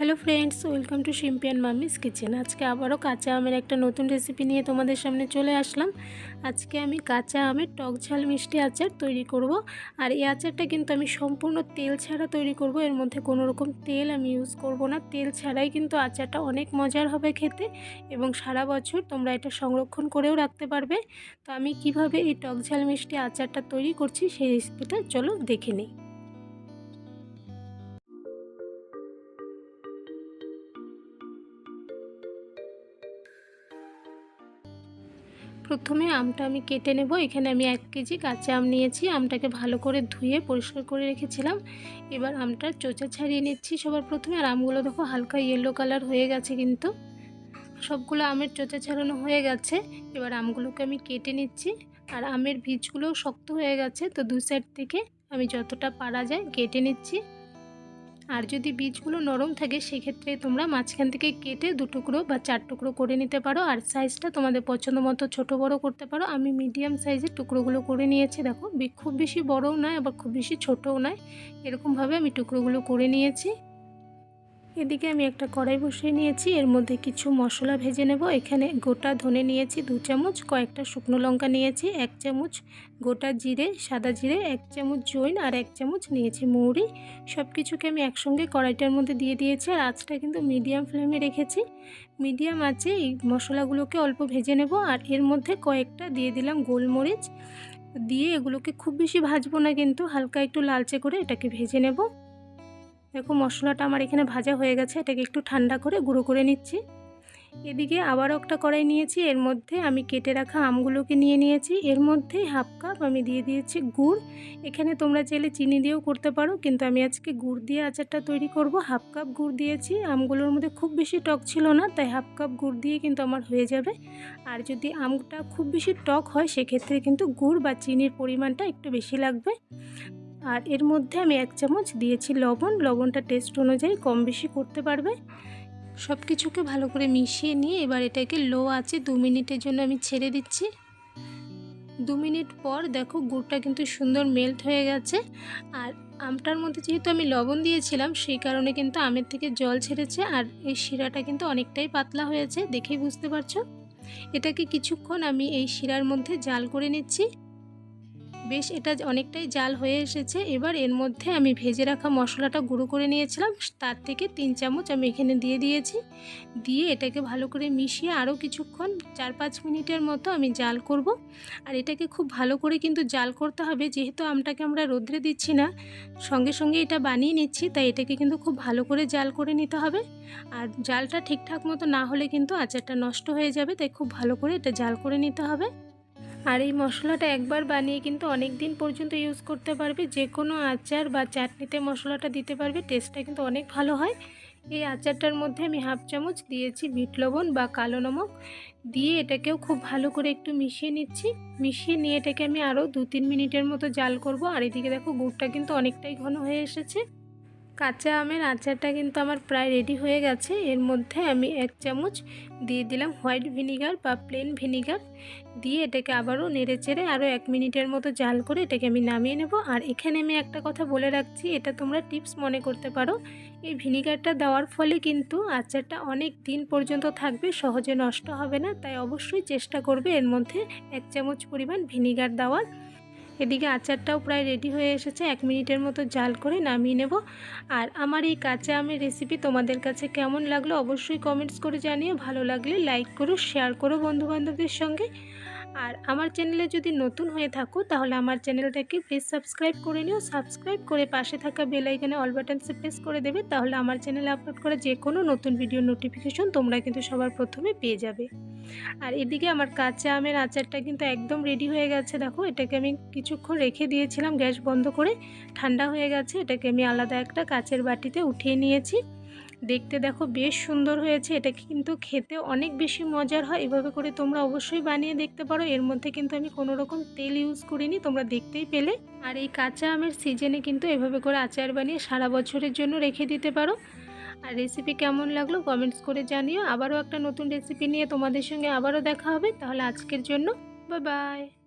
Hello friends, welcome to Shimpian mummy's kitchen. আজকে আবারও কাঁচা আমের একটা নতুন রেসিপি নিয়ে তোমাদের সামনে চলে আসলাম। আজকে আমি কাঁচা আমের টক ঝাল মিষ্টি আচার তৈরি করব। আর এই আচারটা কিন্তু আমি সম্পূর্ণ তেল ছাড়া তৈরি করব। এর মধ্যে কোনো রকম তেল আমি ইউজ করব না। তেল ছাড়াই কিন্তু আচারটা অনেক মজার হবে খেতে এবং সারা বছর তোমরা এটা সংরক্ষণ করেও রাখতে পারবে। তো আমি কীভাবে এই টক ঝাল মিষ্টি আচারটা তৈরি করছি সেই রেসিপিটা চলো দেখে নিই। প্রথমে আমটা আমি কেটে নেব। এখানে আমি এক কেজি কাঁচা আম নিয়েছি। আমটাকে ভালো করে ধুয়ে পরিষ্কার করে রেখেছিলাম। এবার আমটার চোচা ছাড়িয়ে নিচ্ছি সবার প্রথমে। আর আমগুলো দেখো হালকা ইয়েলো কালার হয়ে গেছে কিন্তু। সবগুলো আমের চোচা ছাড়ানো হয়ে গেছে। এবার আমগুলোকে আমি কেটে নিচ্ছি। আর আমের বীজগুলোও শক্ত হয়ে গেছে। তো দু সাইড থেকে আমি যতটা পারা যায় কেটে নিচ্ছি। আর যদি বীজগুলো নরম থাকে, সেক্ষেত্রে তোমরা মাঝখান থেকে কেটে দু টুকরো বা চার টুকরো করে নিতে পারো। আর সাইজটা তোমাদের পছন্দ মতো ছোটো, বড়ো করতে পারো। আমি মিডিয়াম সাইজের টুকরোগুলো করে নিয়েছি, দেখো। খুব বেশি বড়ও নয়, আবার খুব বেশি ছোটও নয়। এরকমভাবে আমি টুকরোগুলো করে নিয়েছি। এদিকে আমি একটা কড়াই বসিয়ে নিয়েছি। এর মধ্যে কিছু মশলা ভেজে নেব। এখানে গোটা ধনে নিয়েছি দু চামচ, কয়েকটা শুকনো লঙ্কা নিয়েছি এক চামচ, গোটা জিরে, সাদা জিরে, এক চামচ জৈন আর এক চামচ নিয়েছি মৌরি। সব কিছুকে আমি একসঙ্গে কড়াইটার মধ্যে দিয়ে দিয়েছি আর আঁচটা কিন্তু মিডিয়াম ফ্লেমে রেখেছি। মিডিয়াম আছে এই মশলাগুলোকে অল্প ভেজে নেব আর এর মধ্যে কয়েকটা দিয়ে দিলাম গোলমরিচ। দিয়ে এগুলোকে খুব বেশি ভাজবো না কিন্তু, হালকা একটু লালচে করে এটাকে ভেজে নেব। দেখো, মশলাটা আমার এখানে ভাজা হয়ে গেছে, এটাকে একটু ঠান্ডা করে গুঁড়ো করে নিচ্ছি। এদিকে আবারও একটা কড়াই নিয়েছি, এর মধ্যে আমি কেটে রাখা আমগুলোকে নিয়ে নিয়েছি। এর মধ্যে হাফ কাপ আমি দিয়ে দিয়েছি গুড়। এখানে তোমরা চাইলে চিনি দিয়েও করতে পারো, কিন্তু আমি আজকে গুড় দিয়ে আচারটা তৈরি করব। হাফ কাপ গুড় দিয়েছি, আমগুলোর মধ্যে খুব বেশি টক ছিল না, তাই হাফ কাপ গুড় দিয়ে কিন্তু আমার হয়ে যাবে। আর যদি আমটা খুব বেশি টক হয়, সেক্ষেত্রে কিন্তু গুড় বা চিনির পরিমাণটা একটু বেশি লাগবে। আর এর মধ্যে আমি এক চামচ দিয়েছি লবণ। লবণটা টেস্ট অনুযায়ী কম বেশি করতে পারবে। সব কিছুকে ভালো করে মিশিয়ে নিয়ে এবার এটাকে লো আছে দু মিনিটের জন্য আমি ছেড়ে দিচ্ছি। দু মিনিট পর দেখো গুড়টা কিন্তু সুন্দর মেল্ট হয়ে গেছে। আর আমটার মধ্যে যেহেতু আমি লবণ দিয়েছিলাম, সেই কারণে কিন্তু আমের থেকে জল ছেড়েছে আর এই শিরাটা কিন্তু অনেকটাই পাতলা হয়েছে, দেখেই বুঝতে পারছ। এটাকে কিছুক্ষণ আমি এই শিরার মধ্যে জাল করে নিচ্ছি। বেশ এটা অনেকটাই জাল হয়ে এসেছে। এবার এর মধ্যে আমি ভেজে রাখা মশলাটা গুঁড়ো করে নিয়েছিলাম। তার থেকে তিন চামচ আমি এখানে দিয়ে দিয়েছি। দিয়ে এটাকে ভালো করে মিশিয়ে আরও কিছুক্ষণ চার পাঁচ মিনিটের মতো আমি জাল করব। আর এটাকে খুব ভালো করে কিন্তু জাল করতে হবে। যেহেতু আমটাকে আমরা রোদ্রে দিচ্ছি না, সঙ্গে সঙ্গে এটা বানিয়ে নিচ্ছি, তাই এটাকে কিন্তু খুব ভালো করে জাল করে নিতে হবে। আর জালটা ঠিকঠাক মতো না হলে কিন্তু আচারটা নষ্ট হয়ে যাবে, তাই খুব ভালো করে এটা জাল করে নিতে হবে। আর এই মশলাটা একবার বানিয়ে কিন্তু অনেক দিন পর্যন্ত ইউজ করতে পারবে। যে কোনো আচার বা চাটনিতে মশলাটা দিতে পারবে টেস্টটা কিন্তু অনেক ভালো হয়। এই আচারটার মধ্যে আমি হাফ চামচ দিয়েছি বিট লবণ বা কালো নমক। দিয়ে এটাকেও খুব ভালো করে একটু মিশিয়ে নিচ্ছি। মিশিয়ে নিয়ে এটাকে আমি আরও দু তিন মিনিটের মতো জাল করব। আর এদিকে দেখো গুড়টা কিন্তু অনেকটাই ঘন হয়ে এসেছে। কাঁচা আমের আচারটা কিন্তু আমার প্রায় রেডি হয়ে গেছে। এর মধ্যে আমি এক চামচ দিয়ে দিলাম হোয়াইট ভিনিগার বা প্লেন ভিনিগার দিয়ে এটাকে আবারও নেড়ে চেড়ে আরও এক মিনিটের মতো জাল করে এটাকে আমি নামিয়ে নেব। আর এখানে আমি একটা কথা বলে রাখছি, এটা তোমরা টিপস মনে করতে পারো। এই ভিনিগারটা দেওয়ার ফলে কিন্তু আচারটা অনেক দিন পর্যন্ত থাকবে, সহজে নষ্ট হবে না। তাই অবশ্যই চেষ্টা করবে এর মধ্যে এক চামচ পরিমাণ ভিনিগার দেওয়ার। এদিকে আচারটাও প্রায় রেডি হয়ে এসেছে। এক মিনিটের মতো জাল করে নামিয়ে নেব। আর আমার এই কাঁচা আমের রেসিপি তোমাদের কাছে কেমন লাগল অবশ্যই কমেন্টস করে জানিও। ভালো লাগলে লাইক করো শেয়ার করো বন্ধুবান্ধবদের সঙ্গে। আর আমার চ্যানেলে যদি নতুন হয়ে থাকো, তাহলে আমার চ্যানেলটাকে প্লিজ সাবস্ক্রাইব করে নিও। সাবস্ক্রাইব করে পাশে থাকা বেল আইকনে অল বাটনসে প্রেস করে দেবে, তাহলে আমার চ্যানেলে আপলোড করা যে কোনো নতুন ভিডিও নোটিফিকেশন তোমরা কিন্তু সবার প্রথমে পেয়ে যাবে। আর এদিকে আমার কাঁচা আমের আচারটা কিন্তু একদম রেডি হয়ে গেছে। দেখো, এটাকে আমি কিছুক্ষণ রেখে দিয়েছিলাম গ্যাস বন্ধ করে। ঠান্ডা হয়ে গেছে, এটাকে আমি আলাদা একটা কাচের বাটিতে উঠিয়ে নিয়েছি। দেখতে দেখো বেশ সুন্দর হয়েছে। এটা কিন্তু খেতে অনেক বেশি মজার হয়। এভাবে করে তোমরা অবশ্যই বানিয়ে দেখতে পারো। এর মধ্যে কিন্তু আমি কোনো রকম তেল ইউজ করিনি, তোমরা দেখতেই পেলে। আর এই কাঁচা আমের সিজনে কিন্তু এভাবে করে আচার বানিয়ে সারা বছরের জন্য রেখে দিতে পারো। আর রেসিপি কেমন লাগল কমেন্টস করে জানিও। আবারও একটা নতুন রেসিপি নিয়ে তোমাদের সঙ্গে আবারও দেখা হবে। তাহলে আজকের জন্য বাই বাই